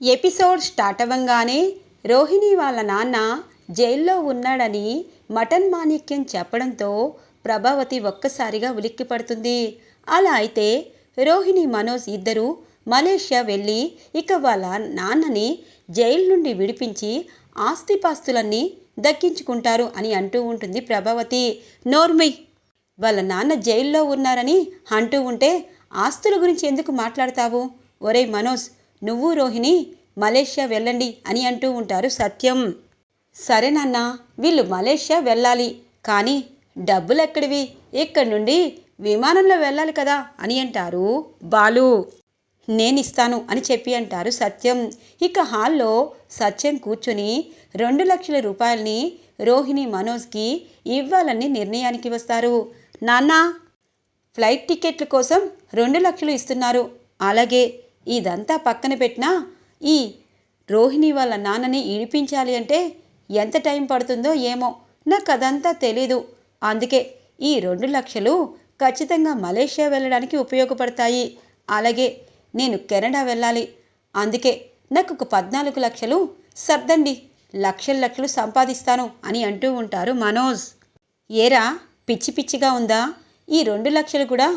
Episode start అవ్వంగానే Rohini వాళ్ళ నాన్న జైల్లో ఉన్నాడని మటన్ మాణిక్యం చెప్పడంతో ప్రభావతి ఒక్కసారిగా ఉలిక్కి పడుతుంది. అలా అయితే రోహిణి మనోజ్ ఇద్దరూ మలేషియా వెళ్ళి ఇక వాళ్ళ నాన్నని జైలు నుండి విడిపించి ఆస్తిపాస్తులన్నీ దక్కించుకుంటారు అని అంటూ ఉంటుంది ప్రభావతి. నోర్మై వాళ్ళ నాన్న జైల్లో ఉన్నారని అంటూ ఉంటే ఆస్తుల గురించి ఎందుకు మాట్లాడతావు? ఒరేయ్ మనోజ్ నువ్వు రోహిణి మలేషియా వెళ్ళండి అని అంటూ ఉంటారు సత్యం. సరే నాన్న వీళ్ళు మలేషియా వెళ్ళాలి. కానీ డబ్బులు ఎక్కడివి ఇక్కడి నుండి విమానంలో వెళ్ళాలి కదా అని అంటారు బాలు. నేనిస్తాను అని చెప్పి అంటారు సత్యం. ఇక హాల్లో సత్యం కూర్చుని రెండు లక్షల రూపాయలని రోహిణి మనోజ్కి ఇవ్వాలని నిర్ణయానికి వస్తారు. నాన్న ఫ్లైట్ టికెట్ల కోసం రెండు లక్షలు ఇస్తున్నారు. అలాగే ఇదంతా పక్కన పెట్టినా ఈ రోహిణి వాళ్ళ నాన్నని ఇడిపించాలి అంటే ఎంత టైం పడుతుందో ఏమో నాకు అదంతా తెలీదు. అందుకే ఈ రెండు లక్షలు ఖచ్చితంగా మలేషియా వెళ్ళడానికి ఉపయోగపడతాయి. అలాగే నేను కెనడా వెళ్ళాలి. అందుకే నాకు ఒక పద్నాలుగు లక్షలు సర్దండి. లక్షల లక్షలు సంపాదిస్తాను అని అంటూ ఉంటారు మనోజ్. ఏరా పిచ్చి పిచ్చిగా ఉందా? ఈ రెండు లక్షలు కూడా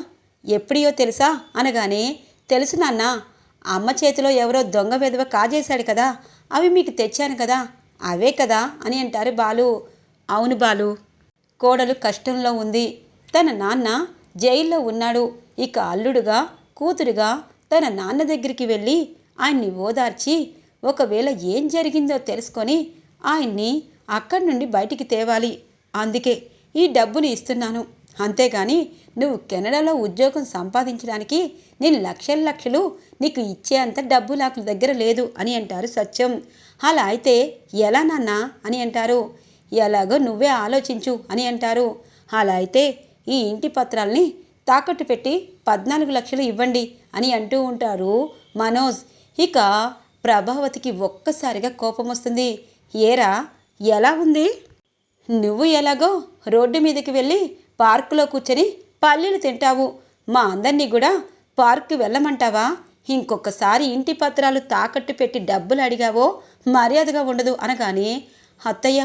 ఎప్పుడియో తెలుసా? అనగానే తెలుసు నాన్న అమ్మ చేతిలో ఎవరో దొంగ వెధవ కాజేశాడు కదా అవి మీకు తెచ్చాను కదా అవే కదా అని అంటారు బాలు. అవును బాలు కోడలు కష్టంలో ఉంది. తన నాన్న జైల్లో ఉన్నాడు. ఇక అల్లుడుగా కూతురుగా తన నాన్న దగ్గరికి వెళ్ళి ఆయన్ని ఓదార్చి ఒకవేళ ఏం జరిగిందో తెలుసుకొని ఆయన్ని అక్కడి నుండి బయటికి తేవాలి. అందుకే ఈ డబ్బుని ఇస్తున్నాను. అంతేగాని నువ్వు కెనడాలో ఉద్యోగం సంపాదించడానికి నేను లక్షల లక్షలు నీకు ఇచ్చే అంత డబ్బు నాకు దగ్గర లేదు అని అంటారు సత్యం. అలా అయితే ఎలా నాన్న అని అంటారు. ఎలాగో నువ్వే ఆలోచించు అని అంటారు. అలా అయితే ఈ ఇంటి పత్రాల్ని తాకట్టు పెట్టి పద్నాలుగు లక్షలు ఇవ్వండి అని అంటూ ఉంటారు మనోజ్. ఇక ప్రభావతికి ఒక్కసారిగా కోపం వస్తుంది. ఏరా ఎలా ఉంది? నువ్వు ఎలాగో రోడ్డు మీదకి వెళ్ళి పార్కులో కూర్చొని పల్లీలు తింటావు. మా అందరినీ కూడా పార్కు వెళ్ళమంటావా? ఇంకొకసారి ఇంటి పత్రాలు తాకట్టు పెట్టి డబ్బులు అడిగావో మర్యాదగా ఉండదు అనగానే అత్తయ్య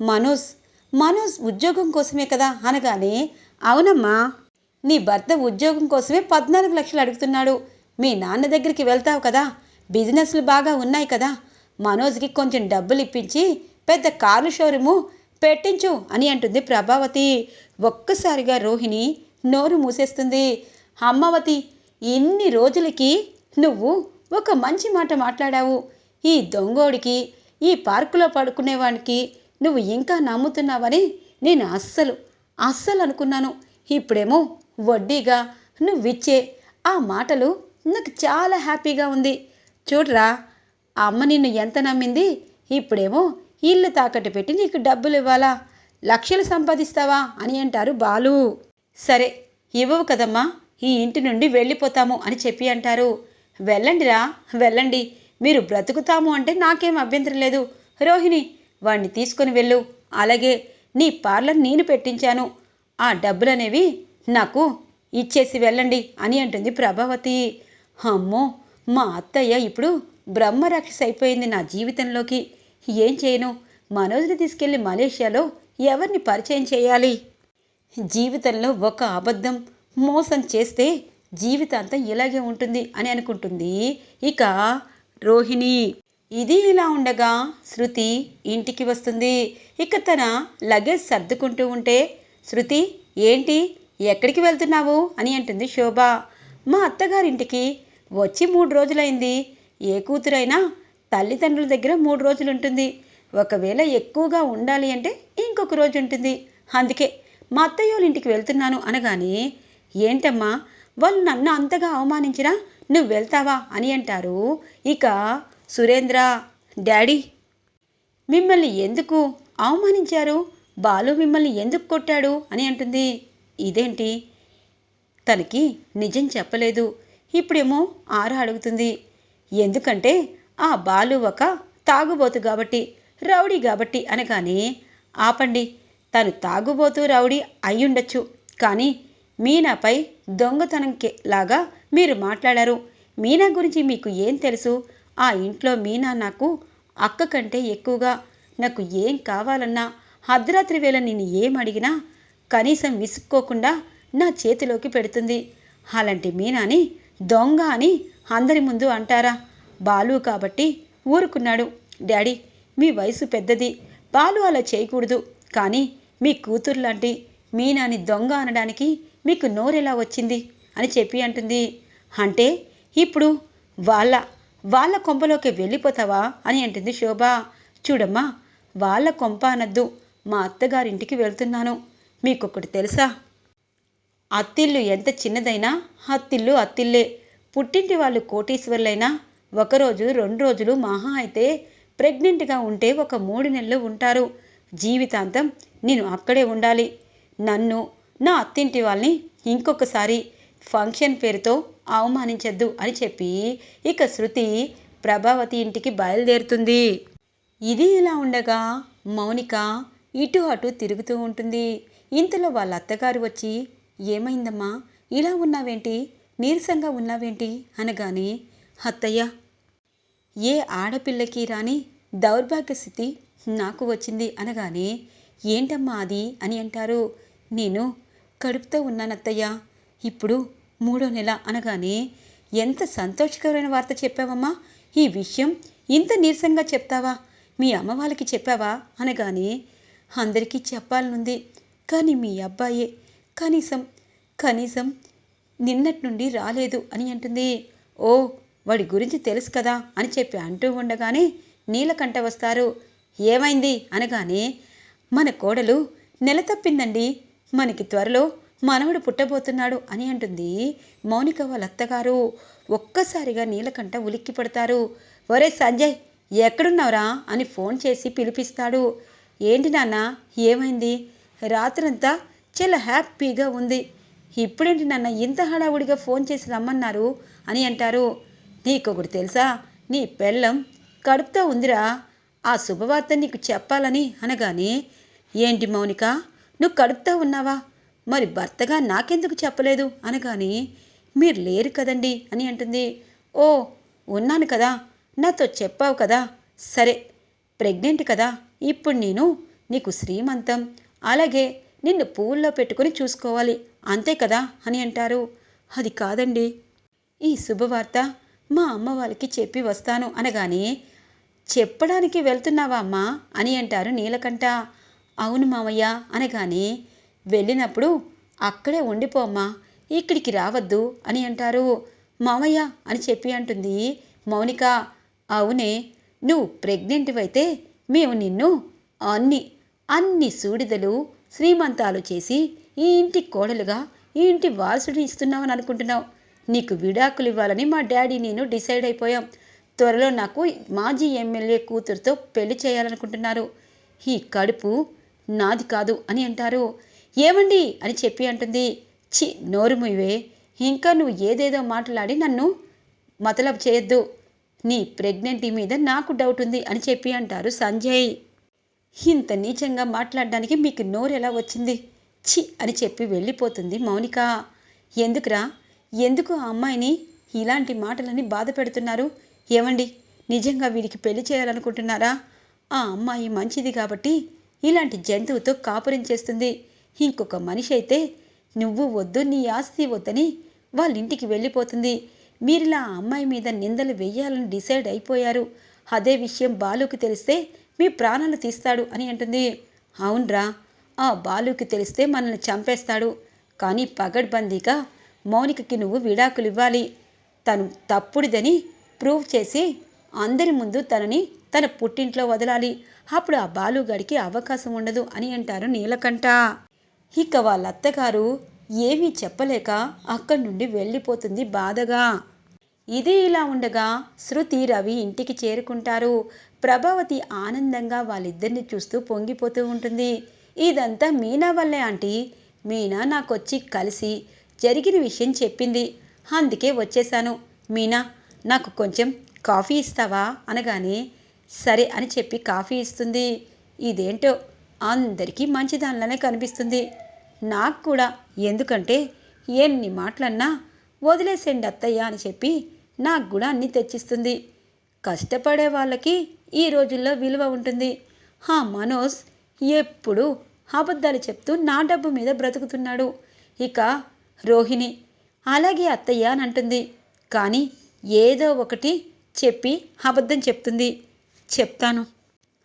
మనోజ్ మనోజ్ ఉద్యోగం కోసమే కదా? అనగానే అవునమ్మా నీ భర్త ఉద్యోగం కోసమే పద్నాలుగు లక్షలు అడుగుతున్నాడు. మీ నాన్న దగ్గరికి వెళ్తావు కదా బిజినెస్లు బాగా ఉన్నాయి కదా మనోజ్కి కొంచెం డబ్బులు ఇప్పించి పెద్ద కారు షోరూము పెట్టించు అని అంటుంది ప్రభావతి. ఒక్కసారిగా రోహిణి నోరు మూసేస్తుంది. అమ్మవతి ఇన్ని రోజులకి నువ్వు ఒక మంచి మాట మాట్లాడావు. ఈ దొంగోడికి ఈ పార్కులో పడుకునేవాడికి నువ్వు ఇంకా నమ్ముతున్నావని నేను అస్సలు అస్సలు అనుకున్నాను. ఇప్పుడేమో వడ్డీగా నువ్విచ్చే ఆ మాటలు నాకు చాలా హ్యాపీగా ఉంది. చూడరా అమ్మ నిన్ను ఎంత నమ్మింది? ఇప్పుడేమో ఇల్లు తాకట్టు పెట్టి నీకు డబ్బులు ఇవ్వాలా లక్షలు సంపాదిస్తావా అని అంటారు బాలు. సరే ఇవ్వవు కదమ్మా ఈ ఇంటి నుండి వెళ్ళిపోతాము అని చెప్పి అంటారు. వెళ్ళండిరా వెళ్ళండి మీరు బ్రతుకుతాము అంటే నాకేం అభ్యంతరం లేదు. రోహిణి వాణ్ణి తీసుకొని వెళ్ళు. అలాగే నీ పార్లర్ నేను పెట్టించాను. ఆ డబ్బులనేవి నాకు ఇచ్చేసి వెళ్ళండి అని అంటుంది ప్రభావతి. అమ్మో మా అత్తయ్య ఇప్పుడు బ్రహ్మరాక్షసి అయిపోయింది నా జీవితంలోకి. ఏం చేయను? మనోజ్ని తీసుకెళ్ళి మలేషియాలో ఎవరిని పరిచయం చేయాలి? జీవితంలో ఒక అబద్ధం మోసం చేస్తే జీవితాంతం ఇలాగే ఉంటుంది అని అనుకుంటుంది. ఇక రోహిణి ఇది ఇలా ఉండగా శృతి ఇంటికి వస్తుంది. ఇక తన లగేజ్ సర్దుకుంటూ ఉంటే శృతి ఏంటి? ఎక్కడికి వెళ్తున్నావు? అని అంటుంది శోభ. మా అత్తగారింటికి వచ్చి మూడు రోజులైంది. ఏ కూతురైనా తల్లిదండ్రుల దగ్గర మూడు రోజులు ఉంటుంది ఒకవేళ ఎక్కువగా ఉండాలి అంటే ఇంకొక రోజు ఉంటుంది అందుకే మా అత్తయ్యోళ్ళ ఇంటికి వెళ్తున్నాను అనగానే ఏంటమ్మా వాళ్ళు నన్ను అంతగా అవమానించినా నువ్వు వెళ్తావా? అని అంటారు. ఇక సురేంద్ర డాడీ మిమ్మల్ని ఎందుకు అవమానించారు? బాలు మిమ్మల్ని ఎందుకు కొట్టాడు? అని అంటుంది. ఇదేంటి? తనకి నిజం చెప్పలేదు. ఇప్పుడేమో ఆర అడుగుతుంది. ఎందుకంటే ఆ బాలు ఒక తాగుబోతు కాబట్టి రౌడీ కాబట్టి అనగానే ఆపండి తను తాగుబోతూ రౌడీ అయ్యుండొచ్చు. కానీ మీనాపై దొంగతనంకే లాగా మీరు మాట్లాడారు. మీనా గురించి మీకు ఏం తెలుసు? ఆ ఇంట్లో మీనా నాకు అక్క కంటే ఎక్కువగా. నాకు ఏం కావాలన్నా అర్ధరాత్రి వేళ నేను ఏం అడిగినా కనీసం విసుక్కోకుండా నా చేతిలోకి పెడుతుంది. అలాంటి మీనాని దొంగ అని అందరి ముందు అంటారా? బాలు కాబట్టి ఊరుకున్నాడు. డాడీ మీ వయసు పెద్దది. బాలు అలా చేయకూడదు. కానీ మీ కూతురు లాంటి మీనాని దొంగ అనడానికి మీకు నోరెలా వచ్చింది? అని చెప్పి అంటుంది. అంటే ఇప్పుడు వాళ్ళ వాళ్ళ కొంపలోకి వెళ్ళిపోతావా? అని అంటుంది శోభ. చూడమ్మా వాళ్ళ కొంప అనద్దు. మా అత్తగారింటికి వెళ్తున్నాను. మీకొకటి తెలుసా? అత్తిల్లు ఎంత చిన్నదైనా అత్తిల్లు అత్తిల్లే పుట్టింటి వాళ్ళు కోటీశ్వర్లైనా ఒకరోజు రెండు రోజులు మహా అయితే ప్రెగ్నెంట్గా ఉంటే ఒక మూడు నెలలు ఉంటారు. జీవితాంతం నేను అక్కడే ఉండాలి. నన్ను నా అత్తింటి వాళ్ళని ఇంకొకసారి ఫంక్షన్ పేరుతో అవమానించద్దు అని చెప్పి ఇక శృతి ప్రభావతి ఇంటికి బయలుదేరుతుంది. ఇది ఇలా ఉండగా మౌనిక ఇటు అటు తిరుగుతూ ఉంటుంది. ఇంతలో వాళ్ళ అత్తగారు వచ్చి ఏమైందమ్మా? ఇలా ఉన్నావేంటి? నీరసంగా ఉన్నావేంటి? అనగానే అత్తయ్య ఏ ఆడపిల్లకి రాని దౌర్భాగ్య స్థితి నాకు వచ్చింది అనగానే ఏంటమ్మా అది? అని అంటారు. నేను కడుపుతో ఉన్నానత్తయ్య ఇప్పుడు మూడో నెల అనగానే ఎంత సంతోషకరమైన వార్త చెప్పావమ్మా. ఈ విషయం ఇంత నీరసంగా చెప్తావా? మీ అమ్మ వాళ్ళకి చెప్పావా? అనగానే అందరికీ చెప్పాలనుంది. కానీ మీ అబ్బాయే. కనీసం కనీసం నిన్నటి నుండి రాలేదు అని అంటుంది. ఓ వాడి గురించి తెలుసు కదా అని చెప్పి అంటూ ఉండగానే నీలకంఠ వస్తారు. ఏమైంది? అనగానే మన కోడలు నెల తప్పిందండి. మనకి త్వరలో మనవడు పుట్టబోతున్నాడు అని అంటుంది మౌనిక వాళ్ళ అత్తగారు ఒక్కసారిగా నీలకంట ఉలిక్కి పడతారు ఒరే సంజయ్ ఎక్కడున్నావురా? అని ఫోన్ చేసి పిలిపిస్తాడు. ఏంటి నాన్న ఏమైంది? రాత్రంతా చాలా హ్యాపీగా ఉంది. ఇప్పుడేంటి నాన్న ఇంత హడావుడిగా ఫోన్ చేసి రమ్మన్నారు అని అంటారు. నీకొకటి తెలుసా? నీ పెళ్ళం కడుపుతో ఉందిరా. ఆ శుభవార్త నీకు చెప్పాలని అనగానే ఏంటి మౌనిక నువ్వు కడుపుతా ఉన్నావా? మరి భర్తగా నాకెందుకు చెప్పలేదు? అనగానే మీరు లేరు కదండి అని అంటుంది. ఓ ఉన్నాను కదా నాతో చెప్పావు కదా సరే ప్రెగ్నెంట్ కదా ఇప్పుడు నేను నీకు శ్రీమంతం. అలాగే నిన్ను పువ్వుల్లో పెట్టుకుని చూసుకోవాలి అంతే కదా అని అంటారు. అది కాదండి ఈ శుభవార్త మా అమ్మ వాళ్ళకి చెప్పి వస్తాను అనగానే చెప్పడానికి వెళ్తున్నావా అమ్మా? అని అంటారు నీలకంఠ. అవును మామయ్య అనగానే వెళ్ళినప్పుడు అక్కడే ఉండిపోమ్మా ఇక్కడికి రావద్దు అని అంటారు. మామయ్య అని చెప్పి అంటుంది మౌనిక. అవునే నువ్వు ప్రెగ్నెంట్ అయితే మేము నిన్ను అన్ని అన్ని సూడిదలు శ్రీమంతాలు చేసి ఈ ఇంటి కోడలుగా ఈ ఇంటి వారసుడిని ఇస్తున్నామని అనుకుంటున్నావు. నీకు విడాకులు ఇవ్వాలని మా డాడీ నేను డిసైడ్ అయిపోయాం. త్వరలో నాకు మాజీ ఎమ్మెల్యే కూతురుతో పెళ్ళి చేయాలనుకుంటున్నారు. ఈ కడుపు నాది కాదు అని అంటారు. ఏమండి? అని చెప్పి అంటుంది. చి నోరు ముయ్యవే ఇంకా నువ్వు ఏదేదో మాట్లాడి నన్ను మతలబ్ చేయొద్దు. నీ ప్రెగ్నెంటీ మీద నాకు డౌట్ ఉంది అని చెప్పి అంటారు సంజయ్. ఇంత నీచంగా మాట్లాడడానికి మీకు నోరు ఎలా వచ్చింది? చి అని చెప్పి వెళ్ళిపోతుంది మౌనిక. ఎందుకురా? ఎందుకు ఆ అమ్మాయిని ఇలాంటి మాటలని బాధ పెడుతున్నారు? ఏమండి? నిజంగా వీడికి పెళ్ళి చేయాలనుకుంటున్నారా? ఆ అమ్మాయి మంచిది కాబట్టి ఇలాంటి జంతువుతో కాపురం చేస్తుంది. ఇంకొక మనిషి అయితే నువ్వు వద్దు నీ ఆస్తి వద్దని వాళ్ళ ఇంటికి వెళ్ళిపోతుంది. మీరిలా ఆ అమ్మాయి మీద నిందలు వేయాలని డిసైడ్ అయిపోయారు. అదే విషయం బాలుకి తెలిస్తే మీ ప్రాణాలు తీస్తాడు అని అంటుంది. అవునరా ఆ బాలుకి తెలిస్తే మనల్ని చంపేస్తాడు. కానీ పగడ్బందీగా మౌనికకి నువ్వు విడాకులు ఇవ్వాలి తను తప్పుడిదని ప్రూవ్ చేసి అందరి ముందు తనని తన పుట్టింట్లో వదలాలి. అప్పుడు ఆ బాలుగాడికి అవకాశం ఉండదు అని అంటారు నీలకంఠ. ఇక వాళ్ళ అత్తగారు ఏమీ చెప్పలేక అక్కడి నుండి వెళ్ళిపోతుంది బాధగా. ఇది ఇలా ఉండగా శృతి రవి ఇంటికి చేరుకుంటారు. ప్రభావతి ఆనందంగా వాళ్ళిద్దరిని చూస్తూ పొంగిపోతూ ఉంటుంది. ఇదంతా మీనా వల్లే ఆంటీ. మీనా నాకొచ్చి కలిసి జరిగిన విషయం చెప్పింది. అందుకే వచ్చేశాను. మీనా నాకు కొంచెం కాఫీ ఇస్తావా అనగానే సరే అని చెప్పి కాఫీ ఇస్తుంది. ఇదేంటో అందరికీ మంచిదానిలానే కనిపిస్తుంది. నాకు కూడా ఎందుకంటే ఎన్ని మాటలన్నా వదిలేసేయండి అత్తయ్య అని చెప్పి నాకు కూడా అన్నీ తెచ్చిస్తుంది. కష్టపడే వాళ్ళకి ఈ రోజుల్లో విలువ ఉంటుంది. హా మనోజ్ ఎప్పుడు అబద్ధాలు చెప్తూ నా డబ్బు మీద బ్రతుకుతున్నాడు. ఇక రోహిణి అలాగే అత్తయ్య అని అంటుంది. కానీ ఏదో ఒకటి చెప్పి అబద్ధం చెప్తుంది. చెప్తాను.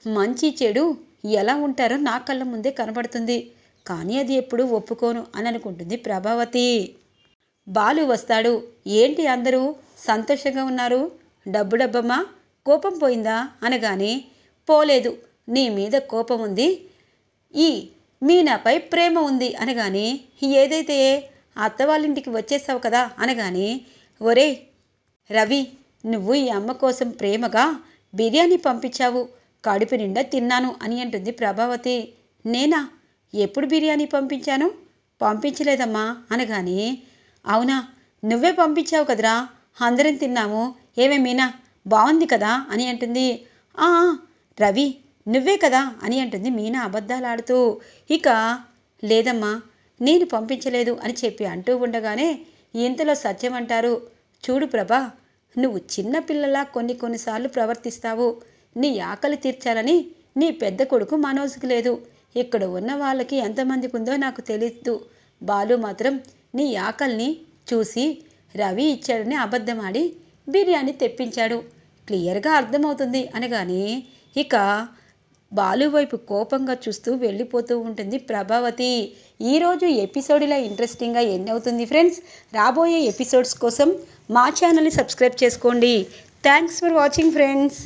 మంచి చెడు ఎలా ఉంటారో నా కళ్ళ ముందే కనబడుతుంది. కానీ అది ఎప్పుడు ఒప్పుకోను అని అనుకుంటుంది ప్రభావతి. బాలు వస్తాడు. ఏంటి అందరూ సంతోషంగా ఉన్నారు? డబ్బు డబ్బమ్మా కోపం పోయిందా? అనగానే పోలేదు. నీ మీద కోపం ఉంది. ఈ మీనాపై ప్రేమ ఉంది. అనగానే ఏదైతే అత్త వాళ్ళ ఇంటికి వచ్చేసావు కదా? అనగానే ఒరే రవి నువ్వు ఈ అమ్మ కోసం ప్రేమగా బిర్యానీ పంపించావు. కడుపు నిండా తిన్నాను అని అంటుంది ప్రభావతి. నేనా? ఎప్పుడు బిర్యానీ పంపించాను? పంపించలేదమ్మా అనగానే అవునా? నువ్వే పంపించావు కదరా? అందరం తిన్నాము. ఏమే మీనా? బాగుంది కదా అని అంటుంది. "ఆ, రవి నువ్వే కదా అని అంటుంది మీనా అబద్ధాలు ఆడుతూ ఇక లేదమ్మా నేను పంపించలేదు అని చెప్పి అంటూ ఉండగానే ఇంతలో సత్యం అంటారు. చూడు ప్రభా నువ్వు చిన్నపిల్లలా కొన్ని కొన్నిసార్లు ప్రవర్తిస్తావు. నీ ఆకలి తీర్చాలని నీ పెద్ద కొడుకు మనోజ్కి లేదు. ఇక్కడ ఉన్న వాళ్ళకి ఎంతమందికి ఉందో నాకు తెలియదు బాలు మాత్రం నీ ఆకలిని చూసి రవి ఇచ్చాడని అబద్ధమాడి బిర్యానీ తెప్పించాడు. క్లియర్గా అర్థమవుతుంది అనగానే ఇక బాలు వైపు కోపంగా చూస్తూ వెళ్ళిపోతూ ఉంటుంది ప్రభావతి. ఈరోజు ఎపిసోడ్ ఇలా ఇంట్రెస్టింగ్గా ఎన్ని అవుతుంది ఫ్రెండ్స్ రాబోయే ఎపిసోడ్స్ కోసం మా ఛానల్ని సబ్స్క్రైబ్ చేసుకోండి. Thanks for watching friends